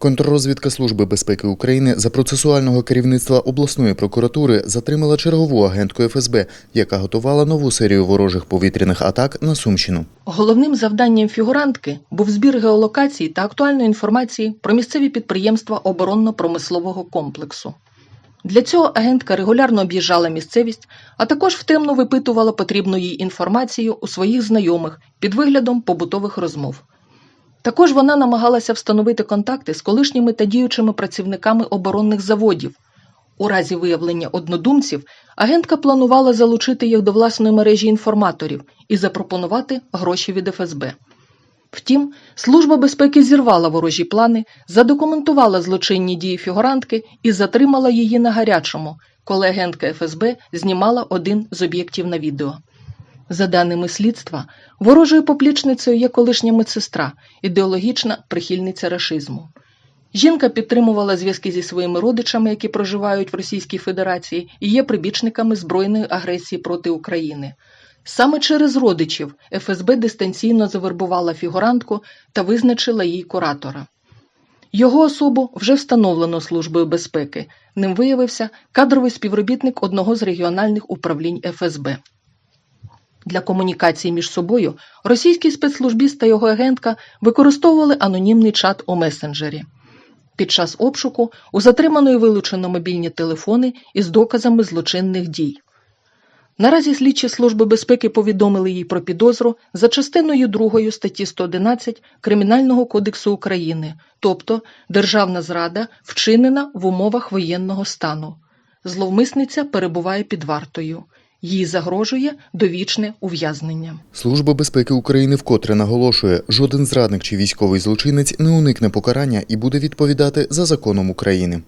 Контррозвідка Служби безпеки України за процесуального керівництва обласної прокуратури затримала чергову агентку ФСБ, яка готувала нову серію ворожих повітряних атак на Сумщину. Головним завданням фігурантки був збір геолокацій та актуальної інформації про місцеві підприємства оборонно-промислового комплексу. Для цього агентка регулярно об'їжджала місцевість, а також втемно випитувала потрібну їй інформацію у своїх знайомих під виглядом побутових розмов. Також вона намагалася встановити контакти з колишніми та діючими працівниками оборонних заводів. У разі виявлення однодумців агентка планувала залучити їх до власної мережі інформаторів і запропонувати гроші від ФСБ. Втім, Служба безпеки зірвала ворожі плани, задокументувала злочинні дії фігурантки і затримала її на гарячому, коли агентка ФСБ знімала один з об'єктів на відео. За даними слідства, ворожою поплічницею є колишня медсестра, ідеологічна прихильниця рашизму. Жінка підтримувала зв'язки зі своїми родичами, які проживають в Російській Федерації, і є прибічниками збройної агресії проти України. Саме через родичів ФСБ дистанційно завербувала фігурантку та визначила їй куратора. Його особу вже встановлено Службою безпеки. Ним виявився кадровий співробітник одного з регіональних управлінь ФСБ. Для комунікації між собою російський спецслужбіст та його агентка використовували анонімний чат у месенджері. Під час обшуку у затриманої вилучено мобільні телефони із доказами злочинних дій. Наразі слідчі Служби безпеки повідомили їй про підозру за частиною 2 статті 111 Кримінального кодексу України, тобто державна зрада вчинена в умовах воєнного стану. Зловмисниця перебуває під вартою. Їй загрожує довічне ув'язнення. Служба безпеки України вкотре наголошує, жоден зрадник чи військовий злочинець не уникне покарання і буде відповідати за законом України.